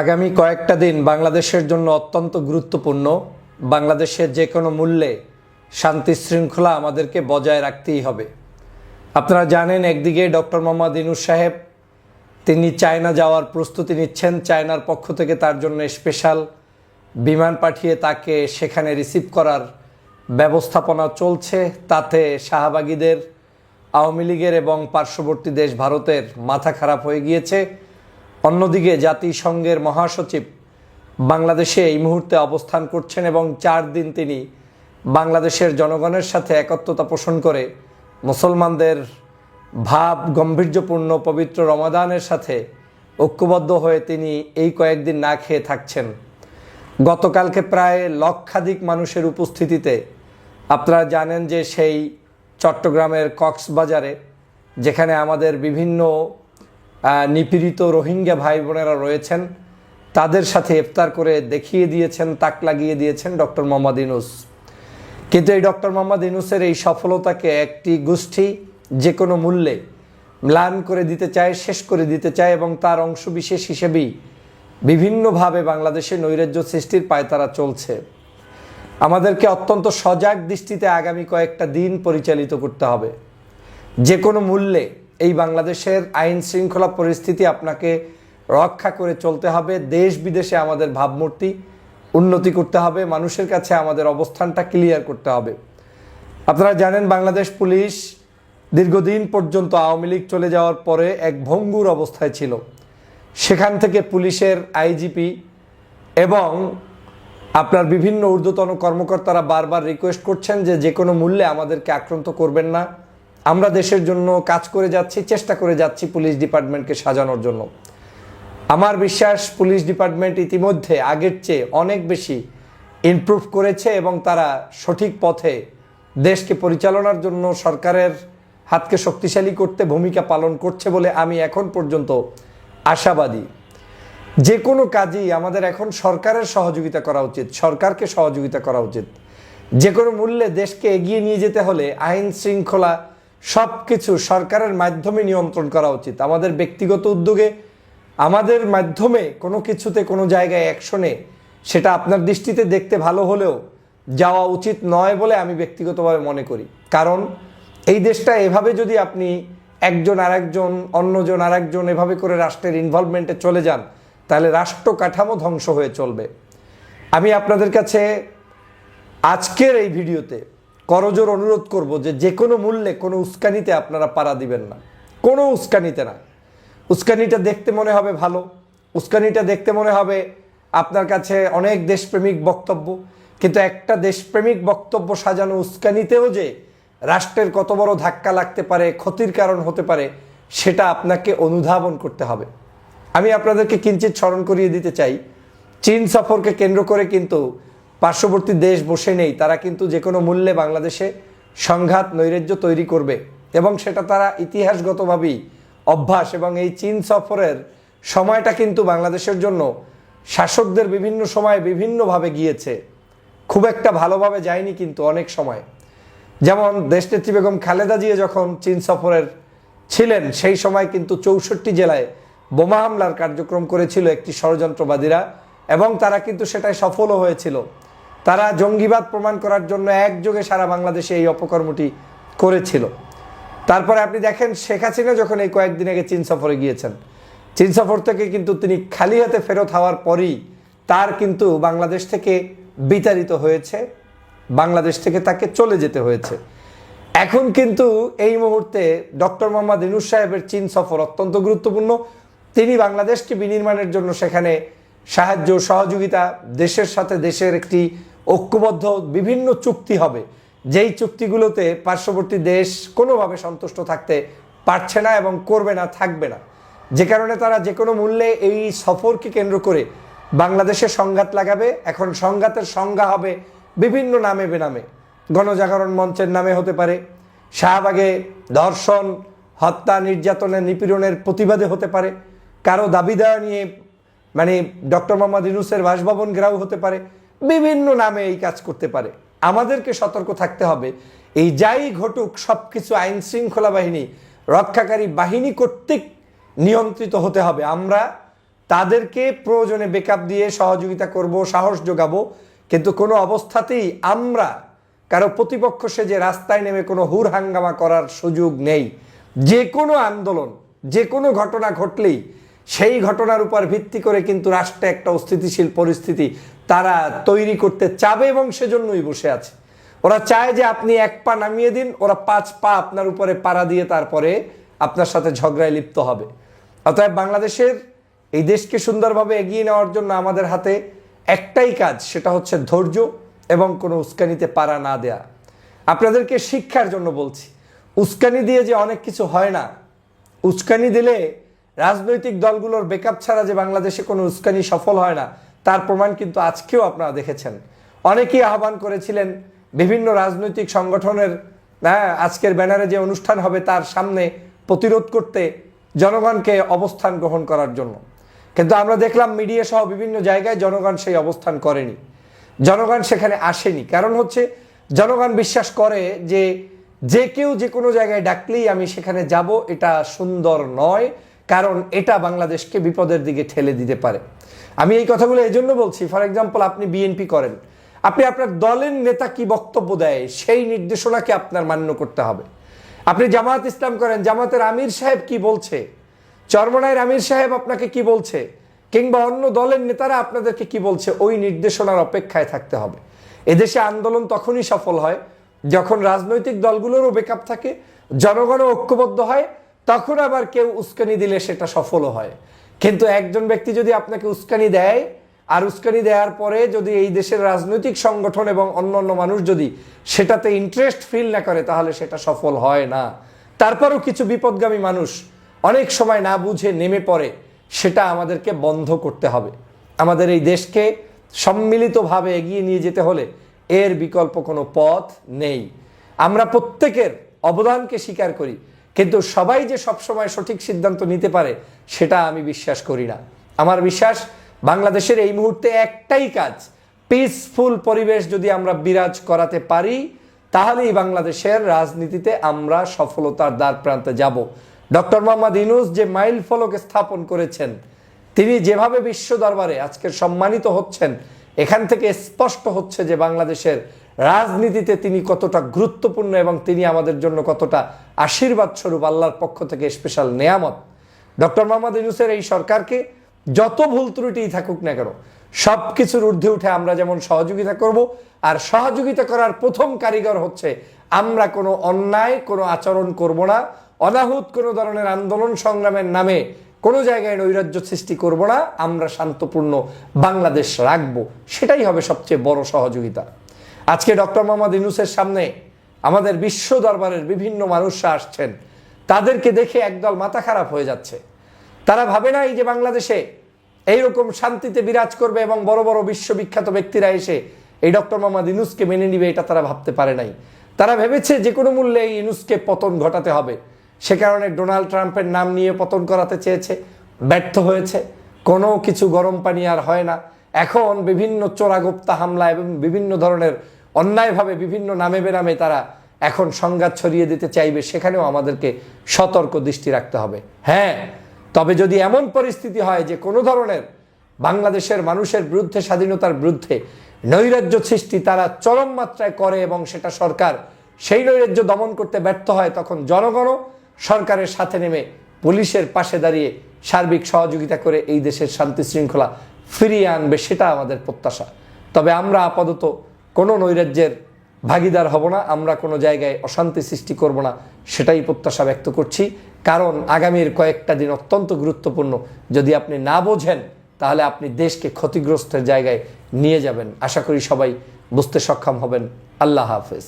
আগামী কয়েকটা দিন বাংলাদেশের জন্য অত্যন্ত গুরুত্বপূর্ণ। বাংলাদেশের যে কোনো মূল্যে শান্তি শৃঙ্খলা আমাদেরকে বজায় রাখতেই হবে। আপনারা জানেন, একদিকে ডক্টর মোহাম্মদ ইনুস সাহেব, তিনি চায়না যাওয়ার প্রস্তুতি নিচ্ছেন। চায়নার পক্ষ থেকে তার জন্য স্পেশাল বিমান পাঠিয়ে তাকে সেখানে রিসিভ করার ব্যবস্থাপনা চলছে। তাতে শাহবাগীদের, আওয়ামী লীগের এবং পার্শ্ববর্তী দেশ ভারতের মাথা খারাপ হয়ে গিয়েছে। অন্যদিকে জাতিসংঘের মহাসচিব বাংলাদেশে এই মুহূর্তে অবস্থান করছেন এবং চার দিন তিনি বাংলাদেশের জনগণের সাথে একত্রতা পোষণ করে মুসলমানদের ভাব গম্ভীর্যপূর্ণ পবিত্র রমাদানের সাথে ঐক্যবদ্ধ হয়ে তিনি এই কয়েকদিন না খেয়ে থাকছেন। গতকালকে প্রায় লক্ষাধিক মানুষের উপস্থিতিতে আপনারা জানেন যে সেই চট্টগ্রামের কক্সবাজারে, যেখানে আমাদের বিভিন্ন নিপীড়িত রোহিঙ্গা ভাই বোনেরা রয়েছেন। তাদের সাথে ইফতার করে দেখিয়ে দিয়েছেন, তাক লাগিয়ে দিয়েছেন ডক্টর মোহাম্মদ ইনুস কিন্তু এই ডক্টর মোহাম্মদ ইনুসের এই সফলতাকে একটি গোষ্ঠী যে কোনো মূল্যে ম্লান করে দিতে চায়, শেষ করে দিতে চায় এবং তার অংশবিশেষ হিসেবেই বিভিন্নভাবে বাংলাদেশে নৈরাজ্য সৃষ্টির পায়তারা চলছে। আমাদেরকে অত্যন্ত সজাগ দৃষ্টিতে আগামী কয়েকটা দিন পরিচালিত করতে হবে। যে কোনো মূল্যে এই বাংলাদেশের আইন শৃঙ্খলা পরিস্থিতি আপনাকে রক্ষা করে চলতে হবে। দেশ বিদেশে আমাদের ভাবমূর্তি উন্নতি করতে হবে। মানুষের কাছে আমাদের অবস্থানটা ক্লিয়ার করতে হবে। আপনারা জানেন, বাংলাদেশ পুলিশ দীর্ঘদিন পর্যন্ত আওয়ামী লীগ চলে যাওয়ার পরে এক ভঙ্গুর অবস্থায় ছিল। সেখান থেকে পুলিশের আইজিপি এবং আপনার বিভিন্ন ঊর্ধ্বতন কর্মকর্তারা বারবার রিকোয়েস্ট করছেন যে যে কোনো মূল্যে আমাদেরকে আক্রান্ত করবেন না। আমরা দেশের জন্য কাজ করে যাচ্ছি, চেষ্টা করে যাচ্ছি পুলিশ ডিপার্টমেন্টকে সাজানোর জন্য। আমার বিশ্বাস, পুলিশ ডিপার্টমেন্ট ইতিমধ্যে আগের চেয়ে অনেক বেশি ইমপ্রুভ করেছে এবং তারা সঠিক পথে দেশকে পরিচালনার জন্য সরকারের হাতকে শক্তিশালী করতে ভূমিকা পালন করছে বলে আমি এখন পর্যন্ত আশাবাদী। যে কোনো কাজেই আমাদের এখন সরকারের সহযোগিতা করা উচিত, সরকারকে সহযোগিতা করা উচিত। যে কোনো মূল্যে দেশকে এগিয়ে নিয়ে যেতে হলে আইন শৃঙ্খলা সব কিছু সরকারের মাধ্যমে নিয়ন্ত্রণ করা উচিত। আমাদের ব্যক্তিগত উদ্যোগে, আমাদের মাধ্যমে কোনো কিছুতে, কোনো জায়গায় অ্যাকশনে সেটা আপনার দৃষ্টিতে দেখতে ভালো হলেও যাওয়া উচিত নয় বলে আমি ব্যক্তিগতভাবে মনে করি। কারণ এই দেশটা এভাবে যদি আপনি একজন আরেকজন, অন্যজন আরেকজন এভাবে করে রাষ্ট্রের ইনভলভমেন্টে চলে যান, তাহলে রাষ্ট্র কাঠামো ধ্বংস হয়ে চলবে। আমি আপনাদের কাছে আজকের এই ভিডিওতে করজোর অনুরোধ করব যে যে কোনো মূল্যে কোনো উস্কানিতে আপনারা পাড়া দিবেন না। কোনো উস্কানিতে না। উস্কানিটা দেখতে মনে হবে ভালো। উস্কানিটা দেখতে মনে হবে আপনার কাছে অনেক দেশপ্রেমিক বক্তব্য। কিন্তু একটা দেশপ্রেমিক বক্তব্য সাজানো উস্কানিতেও যে রাষ্ট্রের কত বড় ধাক্কা লাগতে পারে, ক্ষতির কারণ হতে পারে, সেটা আপনাকে অনুধাবন করতে হবে। আমি আপনাদেরকে কিঞ্চিত স্মরণ করিয়ে দিতে চাই। চীন সফরকে কেন্দ্র করে কিন্তু পার্শ্ববর্তী দেশ বসে নেই, তারা কিন্তু যে কোনো মূল্যে বাংলাদেশে সংঘাত, নৈরাজ্য তৈরি করবে এবং সেটা তারা ইতিহাসগতভাবেই অভ্যাস এবং এই চীন সফরের সময়টা কিন্তু বাংলাদেশের জন্য শাসকদের বিভিন্ন সময় বিভিন্নভাবে গিয়েছে। খুব একটা ভালোভাবে যায়নি কিন্তু অনেক সময়। যেমন দেশনেত্রী বেগম খালেদা জিয়া যখন চীন সফরের ছিলেন, সেই সময় কিন্তু চৌষট্টি জেলায় বোমা হামলার কার্যক্রম করেছিল একটি ষড়যন্ত্রবাদীরা এবং তারা কিন্তু সেটাই সফলও হয়েছিল। তারা জঙ্গিবাদ প্রমাণ করার জন্য একযোগে সারা বাংলাদেশে এই অপকর্মটি করেছিল। তারপরে আপনি দেখেন শেখ হাসিনা যখন এই কয়েকদিন আগে চীন সফরে গিয়েছেন, চীন সফর থেকে কিন্তু তিনি খালি হাতে ফেরত হওয়ার পরই তার কিন্তু বাংলাদেশ থেকে বিতাড়িত হয়েছে, বাংলাদেশ থেকে তাকে চলে যেতে হয়েছে। এখন কিন্তু এই মুহূর্তে ডক্টর মোহাম্মদ ইনুস সাহেবের চীন সফর অত্যন্ত গুরুত্বপূর্ণ। তিনি বাংলাদেশকে বিনির্মাণের জন্য সেখানে সাহায্য সহযোগিতা, দেশের সাথে দেশের একটি ঐক্যবদ্ধ বিভিন্ন চুক্তি হবে। যেই চুক্তিগুলোতে পার্শ্ববর্তী দেশ কোনোভাবে সন্তুষ্ট থাকতে পারছে না এবং করবে না, থাকবে না। যে কারণে তারা যে কোনো মূল্যে এই সফরকে কেন্দ্র করে বাংলাদেশে সংঘাত লাগাবে। এখন সংঘাতের সংজ্ঞা হবে বিভিন্ন নামে বেনামে। গণজাগরণ মঞ্চের নামে হতে পারে। শাহবাগে ধর্ষণ, হত্যা, নির্যাতনের নিপীড়নের প্রতিবাদে হতে পারে। কারও দাবি দেওয়া নিয়ে মানে ডক্টর মোহাম্মদ ইউনুসের বাসভবন ঘেরাও হতে পারে। বিভিন্ন নামে এই কাজ করতে পারে। আমাদেরকে সতর্ক থাকতে হবে। এই যাই ঘটুক সব কিছু আইন শৃঙ্খলা বাহিনী, রক্ষাকারী বাহিনী কর্তৃক নিয়ন্ত্রিত হতে হবে। আমরা তাদেরকে প্রয়োজনে বেকআপ দিয়ে সহযোগিতা করব, সাহস যোগাবো। কিন্তু কোনো অবস্থাতেই আমরা, কারও প্রতিপক্ষ সে যে রাস্তায় নেমে কোনো হুর হাঙ্গামা করার সুযোগ নেই। যে কোনো আন্দোলন, যে কোনো ঘটনা ঘটলেই সেই ঘটনার উপর ভিত্তি করে কিন্তু রাষ্ট্রে একটা অস্থিতিশীল পরিস্থিতি তারা তৈরি করতে চাবে এবং সেজন্যই বসে আছে। ওরা চায় যে আপনি এক পা নামিয়ে দিন, ওরা পাঁচ পা আপনার উপরে পাড়া দিয়ে তারপরে আপনার সাথে ঝগড়ায় লিপ্ত হবে। অতএব বাংলাদেশের এই দেশকে সুন্দরভাবে এগিয়ে নেওয়ার জন্য আমাদের হাতে একটাই কাজ, সেটা হচ্ছে ধৈর্য এবং কোনো উস্কানিতে পারা না দেয়া। আপনাদেরকে শিক্ষার জন্য বলছি, উস্কানি দিয়ে যে অনেক কিছু হয় না, উস্কানি দিলে রাজনৈতিক দলগুলোর বেকআপ ছাড়া যে বাংলাদেশে কোনো উস্কানি সফল হয় না, তার প্রমাণ কিন্তু আজকেও আপনারা দেখেছেন। অনেকেই আহ্বান করেছিলেন বিভিন্ন রাজনৈতিক সংগঠনের হ্যাঁ আজকের ব্যানারে যে অনুষ্ঠান হবে তার সামনে প্রতিরোধ করতে জনগণকে অবস্থান গ্রহণ করার জন্য। কিন্তু আমরা দেখলাম মিডিয়া সহ বিভিন্ন জায়গায় জনগণ সেই অবস্থান করেনি। জনগণ সেখানে আসেনি। কারণ হচ্ছে জনগণ বিশ্বাস করে যে যে কেউ যে কোনো জায়গায় ডাকলেই আমি সেখানে যাব, এটা সুন্দর নয়। কারণ এটা বাংলাদেশকে বিপদের দিকে ঠেলে দিতে পারে। আমি এই কথাগুলো এই জন্য বলছি ফর এক্সাম্পল আপনি বিএনপি করেন। আপনি আপনার দলের নেতা কি বক্তব্য দেয়, সেই নির্দেশনাকে আপনার মান্য করতে হবে। আপনি জামাত ইসলাম করেন, জামাতের আমির সাহেব কি বলছে? চরমনায়ের আমির সাহেব আপনাকে কি বলছে? কিংবা অন্য দলের নেতারা আপনাদেরকে কি বলছে? ওই নির্দেশনার অপেক্ষায় থাকতে হবে। এদেশে আন্দোলন তখনই সফল হয় যখন রাজনৈতিক দলগুলোরও বেকআপ থাকে, জনগণও ঐক্যবদ্ধ হয় তখন আবার কেউ উস্কানি দিলে সেটা সফলও হয়। কিন্তু একজন ব্যক্তি যদি আপনাকে উস্কানি দেয়, আর উস্কানি দেওয়ার পরে যদি এই দেশের রাজনৈতিক সংগঠন এবং অন্যান্য মানুষ যদি সেটাতে ইন্টারেস্ট ফিল না করে, তাহলে সেটা সফল হয় না। তারপরও কিছু বিপদগামী মানুষ অনেক সময় না বুঝে নেমে পড়ে, সেটা আমাদেরকে বন্ধ করতে হবে। আমাদের এই দেশকে সম্মিলিতভাবে এগিয়ে নিয়ে যেতে হলে এর বিকল্প কোনো পথ নেই। আমরা প্রত্যেকের অবদানকে স্বীকার করি। কিন্তু সবাই যে সবসময় সঠিক সিদ্ধান্ত নিতে পারে, সেটা আমি বিশ্বাস করি না। আমার বিশ্বাস, বাংলাদেশের এই মুহূর্তে একটাই কাজ পিসফুল পরিবেশ যদি আমরা বিরাজ করাতে পারি, তাহলেই বাংলাদেশের রাজনীতিতে আমরা সফলতার দ্বার প্রান্তে যাব। ডক্টর মোহাম্মদ ইনুস যে মাইল ফলক স্থাপন করেছেন, তিনি যেভাবে বিশ্ব দরবারে আজকে সম্মানিত হচ্ছেন, এখান থেকে স্পষ্ট হচ্ছে যে বাংলাদেশের রাজনীতিতে তিনি কতটা গুরুত্বপূর্ণ এবং তিনি আমাদের জন্য কতটা আশীর্বাদ স্বরূপ আল্লাহর পক্ষ থেকে স্পেশাল নেয়ামত। ডক্টর মোহাম্মদ ইউনুসের এই সরকারকে যত ভুল ত্রুটিই থাকুক না কেন সব কিছুর ঊর্ধ্বে উঠে আমরা যেমন সহযোগিতা করব, আর সহযোগিতা করার প্রথম কারিগর হচ্ছে আমরা কোনো অন্যায়, কোনো আচরণ করব না, অনাহুত কোনো ধরনের আন্দোলন সংগ্রামের নামে কোনো জায়গায় নৈরাজ্য সৃষ্টি করব না, আমরা শান্তপূর্ণ বাংলাদেশ রাখব। সেটাই হবে সবচেয়ে বড় সহযোগিতা। আজকে ডক্টর মোহাম্মদ ইনুসের সামনে আমাদের বিশ্ব দরবারের বিভিন্ন মানুষরা আসছেন। তাদেরকে দেখে একদল মাথা খারাপ হয়ে যাচ্ছে। তারা ভাবে নাই যে বাংলাদেশে এইরকম শান্তিতে বিরাজ করবে এবং বড় বড় বিশ্ববিখ্যাত ব্যক্তিরা এসে এই ডক্টর মোহাম্মদ ইনুসকে মেনে নিবে, এটা তারা ভাবতে পারে নাই। তারা ভেবেছে যে কোনো মূল্যে এই ইনুসকে পতন ঘটাতে হবে। সে কারণে ডোনাল্ড ট্রাম্পের নাম নিয়ে পতন করাতে চেয়েছে, ব্যর্থ হয়েছে। কোনো কিছু গরম পানি আর হয় না। এখন বিভিন্ন চোরাগুপ্তা হামলা এবং বিভিন্ন ধরনের অন্যায়ভাবে বিভিন্ন নামে বেনামে তারা এখন সংঘাত ছড়িয়ে দিতে চাইবে, সেখানেও আমাদেরকে সতর্ক দৃষ্টি রাখতে হবে। হ্যাঁ তবে যদি এমন পরিস্থিতি হয় যে কোনো ধরনের বাংলাদেশের মানুষের বিরুদ্ধে, স্বাধীনতার বিরুদ্ধে নৈরাজ্য সৃষ্টি তারা চরম মাত্রায় করে এবং সেটা সরকার সেই নৈরাজ্য দমন করতে ব্যর্থ হয়, তখন জনগণও সরকারের সাথে নেমে পুলিশের পাশে দাঁড়িয়ে সার্বিক সহযোগিতা করে এই দেশের শান্তি শৃঙ্খলা ফিরিয়ে আনবে, সেটা আমাদের প্রত্যাশা। তবে আমরা আপাতত কোনো নৈরাজ্যের ভাগিদার হব না, আমরা কোনো জায়গায় অশান্তি সৃষ্টি করব না, সেটাই প্রত্যাশা ব্যক্ত করছি। কারণ আগামীর কয়েকটা দিন অত্যন্ত গুরুত্বপূর্ণ। যদি আপনি না বোঝেন, তাহলে আপনি দেশকে ক্ষতিগ্রস্তের জায়গায় নিয়ে যাবেন। আশা করি সবাই বুঝতে সক্ষম হবেন। আল্লাহ হাফেজ।